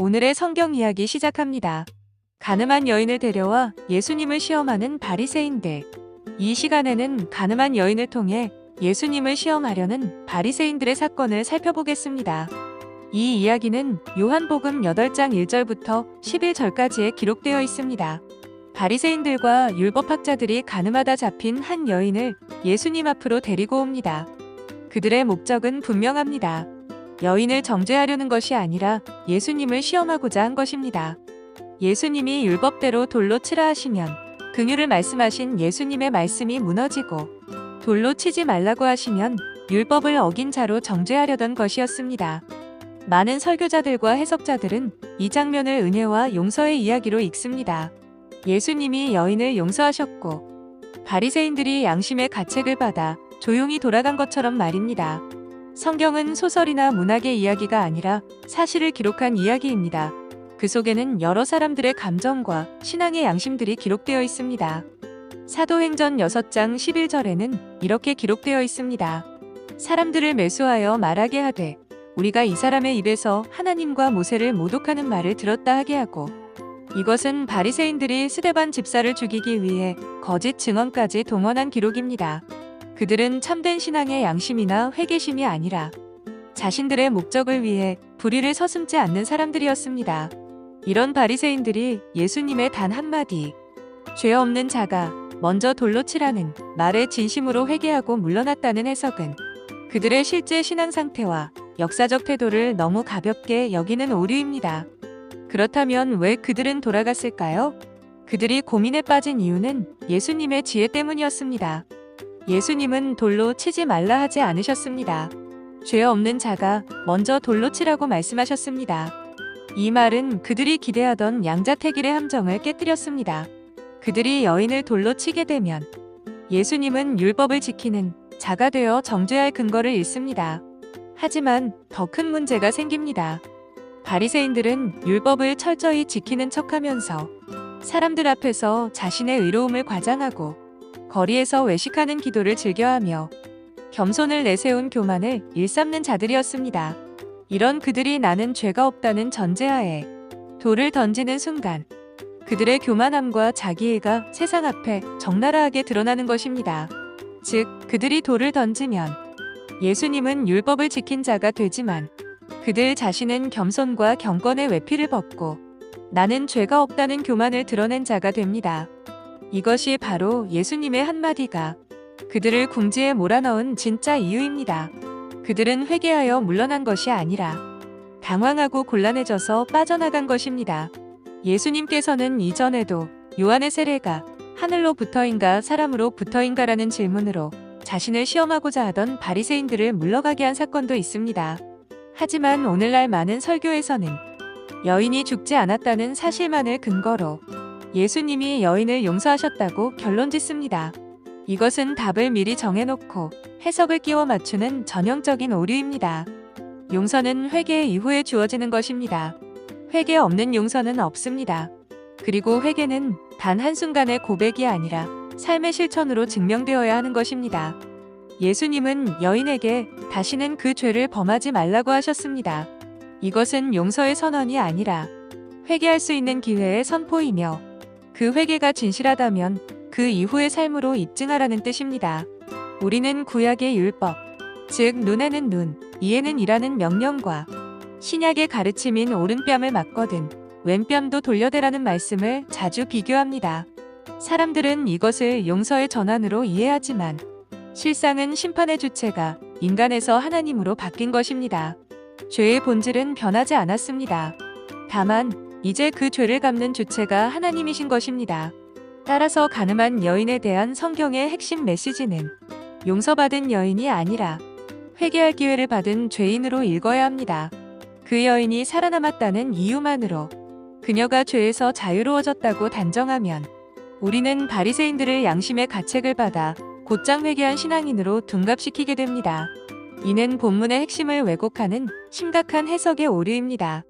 오늘의 성경 이야기 시작합니다. 가늠한 여인을 데려와 예수님을 시험하는 바리새인들. 이 시간에는 가늠한 여인을 통해 예수님을 시험하려는 바리새인들의 사건을 살펴보겠습니다. 이 이야기는 요한복음 8장 1절부터 11절까지에 기록되어 있습니다. 바리새인들과 율법학자들이 가늠하다 잡힌 한 여인을 예수님 앞으로 데리고 옵니다. 그들의 목적은 분명합니다. 여인을 정죄하려는 것이 아니라 예수님을 시험하고자 한 것입니다. 예수님이 율법대로 돌로 치라 하시면 긍휼을 말씀하신 예수님의 말씀이 무너지고 돌로 치지 말라고 하시면 율법을 어긴 자로 정죄하려던 것이었습니다. 많은 설교자들과 해석자들은 이 장면을 은혜와 용서의 이야기로 읽습니다. 예수님이 여인을 용서하셨고 바리새인들이 양심의 가책을 받아 조용히 돌아간 것처럼 말입니다. 성경은 소설이나 문학의 이야기가 아니라 사실을 기록한 이야기입니다. 그 속에는 여러 사람들의 감정과 신앙의 양심들이 기록되어 있습니다. 사도행전 6장 11절에는 이렇게 기록되어 있습니다. 사람들을 매수하여 말하게 하되 우리가 이 사람의 입에서 하나님과 모세를 모독하는 말을 들었다 하게 하고 이것은 바리새인들이 스데반 집사를 죽이기 위해 거짓 증언까지 동원한 기록입니다. 그들은 참된 신앙의 양심이나 회개심이 아니라 자신들의 목적을 위해 불의를 서슴지 않는 사람들이었습니다. 이런 바리새인들이 예수님의 단 한마디 죄 없는 자가 먼저 돌로 치라는 말에 진심으로 회개하고 물러났다는 해석은 그들의 실제 신앙 상태와 역사적 태도를 너무 가볍게 여기는 오류입니다. 그렇다면 왜 그들은 돌아갔을까요? 그들이 고민에 빠진 이유는 예수님의 지혜 때문이었습니다. 예수님은 돌로 치지 말라 하지 않으셨습니다. 죄 없는 자가 먼저 돌로 치라고 말씀하셨습니다. 이 말은 그들이 기대하던 양자택일의 함정을 깨뜨렸습니다. 그들이 여인을 돌로 치게 되면 예수님은 율법을 지키는 자가 되어 정죄할 근거를 잃습니다. 하지만 더 큰 문제가 생깁니다. 바리새인들은 율법을 철저히 지키는 척하면서 사람들 앞에서 자신의 의로움을 과장하고 거리에서 외식하는 기도를 즐겨하며 겸손을 내세운 교만을 일삼는 자들이었습니다. 이런 그들이 나는 죄가 없다는 전제하에 돌을 던지는 순간 그들의 교만함과 자기애가 세상 앞에 적나라하게 드러나는 것입니다. 즉, 그들이 돌을 던지면 예수님은 율법을 지킨 자가 되지만 그들 자신은 겸손과 경건의 외피를 벗고 나는 죄가 없다는 교만을 드러낸 자가 됩니다. 이것이 바로 예수님의 한마디가 그들을 궁지에 몰아넣은 진짜 이유입니다. 그들은 회개하여 물러난 것이 아니라 당황하고 곤란해져서 빠져나간 것입니다. 예수님께서는 이전에도 요한의 세례가 하늘로부터인가 사람으로부터인가라는 질문으로 자신을 시험하고자 하던 바리새인들을 물러가게 한 사건도 있습니다. 하지만 오늘날 많은 설교에서는 여인이 죽지 않았다는 사실만을 근거로 예수님이 여인을 용서하셨다고 결론 짓습니다. 이것은 답을 미리 정해놓고 해석을 끼워 맞추는 전형적인 오류입니다. 용서는 회개 이후에 주어지는 것입니다. 회개 없는 용서는 없습니다. 그리고 회개는 단 한순간의 고백이 아니라 삶의 실천으로 증명되어야 하는 것입니다. 예수님은 여인에게 다시는 그 죄를 범하지 말라고 하셨습니다. 이것은 용서의 선언이 아니라 회개할 수 있는 기회의 선포이며 그 회개가 진실하다면 그 이후의 삶으로 입증하라는 뜻입니다. 우리는 구약의 율법, 즉 눈에는 눈, 이에는 이라는 명령과 신약의 가르침인 오른뺨을 맞거든 왼뺨도 돌려대라는 말씀을 자주 비교합니다. 사람들은 이것을 용서의 전환으로 이해하지만 실상은 심판의 주체가 인간에서 하나님으로 바뀐 것입니다. 죄의 본질은 변하지 않았습니다. 다만 이제 그 죄를 갚는 주체가 하나님이신 것입니다. 따라서 가늠한 여인에 대한 성경의 핵심 메시지는 용서받은 여인이 아니라 회개할 기회를 받은 죄인으로 읽어야 합니다. 그 여인이 살아남았다는 이유만으로 그녀가 죄에서 자유로워졌다고 단정하면 우리는 바리새인들을 양심의 가책을 받아 곧장 회개한 신앙인으로 둔갑시키게 됩니다. 이는 본문의 핵심을 왜곡하는 심각한 해석의 오류입니다.